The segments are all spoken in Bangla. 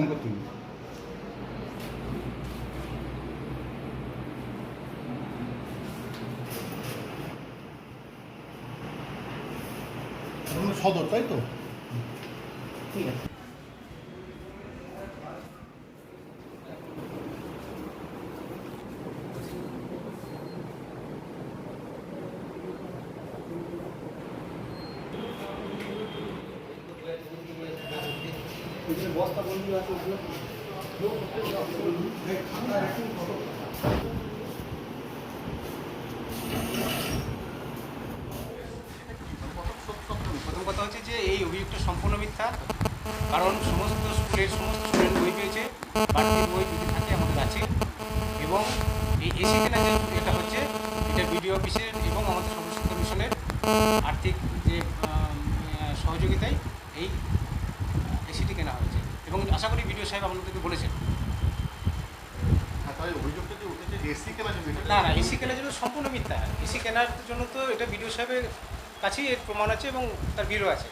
আতঙ্ক তুমি। সদর তাই তো? ঠিক আছে। প্রথম কথা হচ্ছে যে এই অভিযোগটা সম্পূর্ণ মিথ্যা, কারণ সমস্ত স্কুলের সমস্ত স্টুডেন্ট বই পেয়েছে, বাড়তি বই যদি থাকে আমাদের আছে। এবং এই এসি কেনা যে এটা হচ্ছে, এটা বিডিও অফিসের এবং আমাদের সর্বশিক্ষা মিশনের আর্থিক যে সহযোগিতায় এই এসিটি কেনা হয়েছে এবং আশা করি বিডিও সাহেব আপনাদেরকে বলেছেন। হ্যাঁ না না এসি কেনার জন্য সম্পূর্ণ মিথ্যা। এসি কেনার জন্য তো এটা বিডিও সাহেবের কাছেই এর প্রমাণ আছে এবং তার বিলও আছে।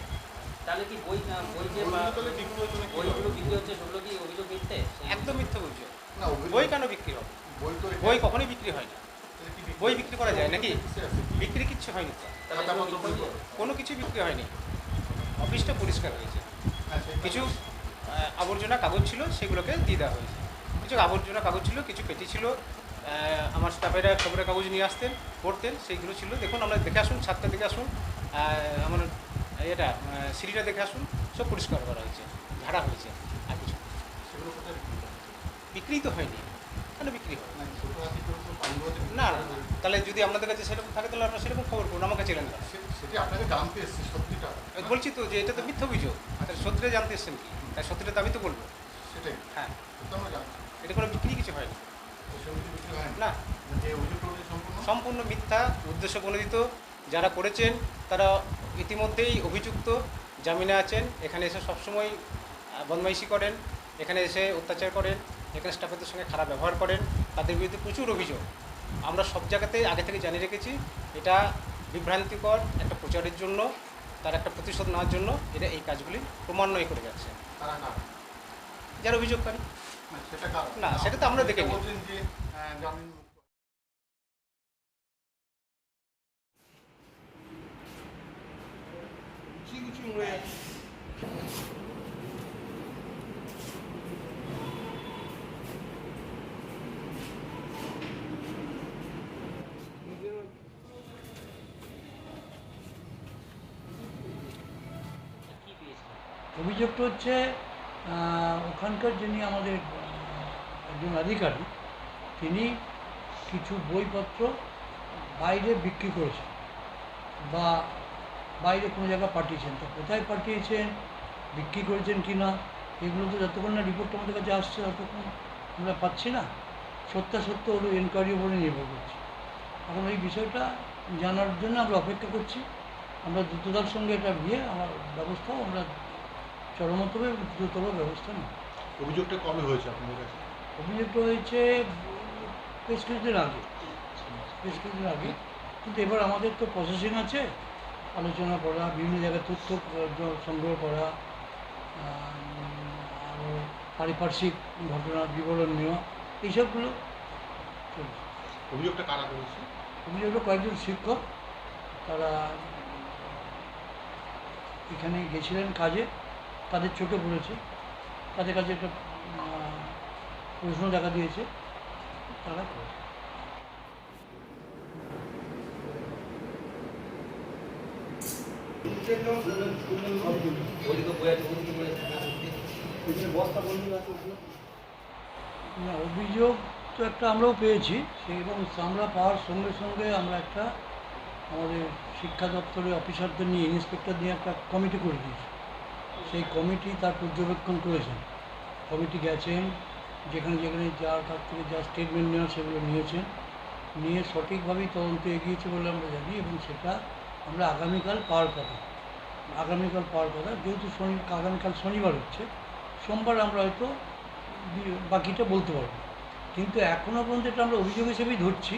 তাহলে কি বই বই যে বইগুলো বিক্রি বইগুলো বিক্রি হচ্ছে সেগুলো কি অভিযোগ মিথ্যে? একদম মিথ্যা বলছো না অভিযোগ বই কেন বিক্রি হবে? বই কখনোই বিক্রি হয় না বই বিক্রি করা যায় নাকি? বিক্রি কিচ্ছু হয়নি? কোনো কিছু বিক্রি হয়নি। অফিসটা পরিষ্কার হয়েছে। আচ্ছা, কিছু আবর্জনা কাগজ ছিল সেগুলোকে দিয়ে দেওয়া হয়েছে। কিছু আবর্জনা কাগজ ছিল কিছু পেটি ছিল আমার স্টাফেরা খবরের কাগজ নিয়ে আসতেন পড়তেন সেইগুলো ছিল। দেখুন আমরা দেখে আসুন ছাদটা দেখে আসুন আমার এটা সিঁড়িটা দেখে আসুন সব পরিষ্কার করা হয়েছে ঝাড়া হয়েছে আর কিছু। সেগুলো বিক্রি তো হয়নি। কেন বিক্রি হয়? না, ছোট হাতি করে তো পানিপথে বিক্রি না। তাহলে যদি আপনাদের কাছে সেরকম থাকে তাহলে আপনারা সেরকম খবর করুন আমাকে ছিলেন না। সে- সেটি আপনাকে জানতে এসেছি সত্যিটা। বলছি তো যে এটা তো মিথ্যা অভিযোগ। তাহলে সত্যিটা জানতে এসছেন কি? তাই সত্যিটা তো আমি তো বলব। সেটাই। হ্যাঁ। এটা কোনো বিক্রি কিছু হয় না। উঠেছে সম্পূর্ণ? মিথ্যা উদ্দেশ্য প্রণোদিত। যারা করেছেন তারা ইতিমধ্যেই অভিযুক্ত জামিনে আছেন। এখানে এসে সবসময় বদমাইশি করেন। এখানে এসে অত্যাচার করেন। এখানে স্টাফেদের সঙ্গে খারাপ ব্যবহার করেন। তাদের বিরুদ্ধে প্রচুর অভিযোগ। আমরা সব জায়গাতেই আগে থেকে জানিয়ে রেখেছি এটা বিভ্রান্তিকর একটা প্রচারের জন্য তার একটা প্রতিশোধ নেওয়ার জন্য এটা এই কাজগুলি ক্রমান্বয়ে করে যাচ্ছে। যারা অভিযোগ করে কারা না, সেটা তো আমরা দেখে নিই। বলছেন যে আহ, জামিন মুক্ত। কি পেয়েছে অভিযোগটা হচ্ছে ওখানকার যিনি আমাদের একজন আধিকারিক, তিনি কিছু বইপত্র বাইরে বিক্রি করেছেন বা বাইরে কোনো জায়গায় পাঠিয়েছেন। তো কোথায় পাঠিয়েছেন, বিক্রি করেছেন কি না, এগুলো তো যতক্ষণ না রিপোর্ট আমাদের কাছে আসছে ততক্ষণ আমরা পাচ্ছি না। সত্যাসত্য হলো এনকোয়ারি উপরে নির্ভর করছে। এখন এই বিষয়টা জানার জন্য আমরা অপেক্ষা করছি। আমরা দ্রুততার সঙ্গে এটা নিয়ে আমার ব্যবস্থাও আমরা চরমতভাবে দ্রুততর ব্যবস্থা নেব অভিযোগটা কবে হয়েছে আপনাদের কাছে? অভিযোগটা হয়েছে বেশ কিছুদিন আগে। বেশ কিছুদিন আগে। কিন্তু এবার আমাদের তো প্রসেসিং আছে। আলোচনা করা বিভিন্ন জায়গায় তথ্য সংগ্রহ করা আরও পারিপার্শ্বিক ঘটনার বিবরণ নেওয়া এইসবগুলো চলছে। অভিযোগটা কারা করেছে? অভিযোগটা কয়েকজন শিক্ষক। তারা এখানে গেছিলেন কাজে। তাদের চোখে পড়েছে। তাদের কাছে একটা প্রশ্ন দেখা দিয়েছে। তারা অভিযোগ তো একটা আমরাও পেয়েছি। এবং আমরা পাওয়ার সঙ্গে সঙ্গে আমরা একটা আমাদের শিক্ষা দপ্তরের অফিসারদের নিয়ে, ইন্সপেক্টর নিয়ে একটা কমিটি করে দিয়েছি। সেই কমিটি তার পর্যবেক্ষণ করেছেন কমিটি গেছেন, যেখানে যেখানে যার কাছ থেকে যা স্টেটমেন্ট নেওয়া সেগুলো নিয়েছেন। নিয়ে সঠিকভাবেই তদন্ত এগিয়েছে বলে আমরা জানি এবং সেটা আমরা আগামীকাল পাওয়ার কথা আগামীকাল পাওয়ার কথা যেহেতু শনি, আগামীকাল শনিবার হচ্ছে, সোমবার আমরা হয়তো বাকিটা বলতে পারব। কিন্তু এখনও পর্যন্ত এটা আমরা অভিযোগ হিসেবেই ধরছি।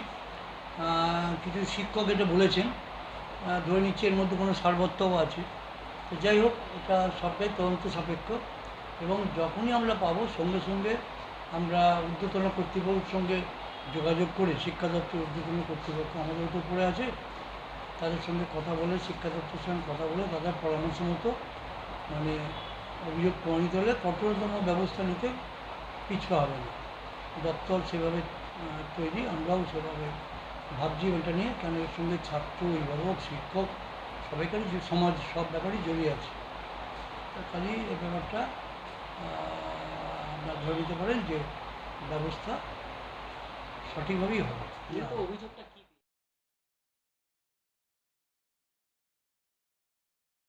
কিছু শিক্ষক এটা বলেছেন। ধরে নিচ্ছি এর মধ্যে কোনো সারবত্তাও আছে। তো যাই হোক, এটা সবটাই তদন্ত সাপেক্ষ। এবং যখনই আমরা পাবো, সঙ্গে সঙ্গে আমরা ঊর্ধ্বতন কর্তৃপক্ষের সঙ্গে যোগাযোগ করে শিক্ষা দপ্তর ঊর্ধ্বতন কর্তৃপক্ষ আমাদের তো পড়ে আছে, তাদের সঙ্গে কথা বলে, শিক্ষা দপ্তরের সঙ্গে কথা বলে তাদের পরামর্শ মতো মানে অভিযোগ প্রমাণিত হলে কঠোরতম ব্যবস্থা নিতে পিছু হবে না। দপ্তর সেভাবে তৈরি, আমরাও সেভাবে ভাবছি ওইটা নিয়ে, কেন এর সঙ্গে ছাত্র, অভিভাবক, শিক্ষক সবাইকারই যে সমাজ, সব ব্যাপারেই জড়িয়ে আছে। কাজেই এই ব্যাপারটা আপনার ধরে নিতে পারেন যে ব্যবস্থা সঠিকভাবেই হবে। অভিযোগটা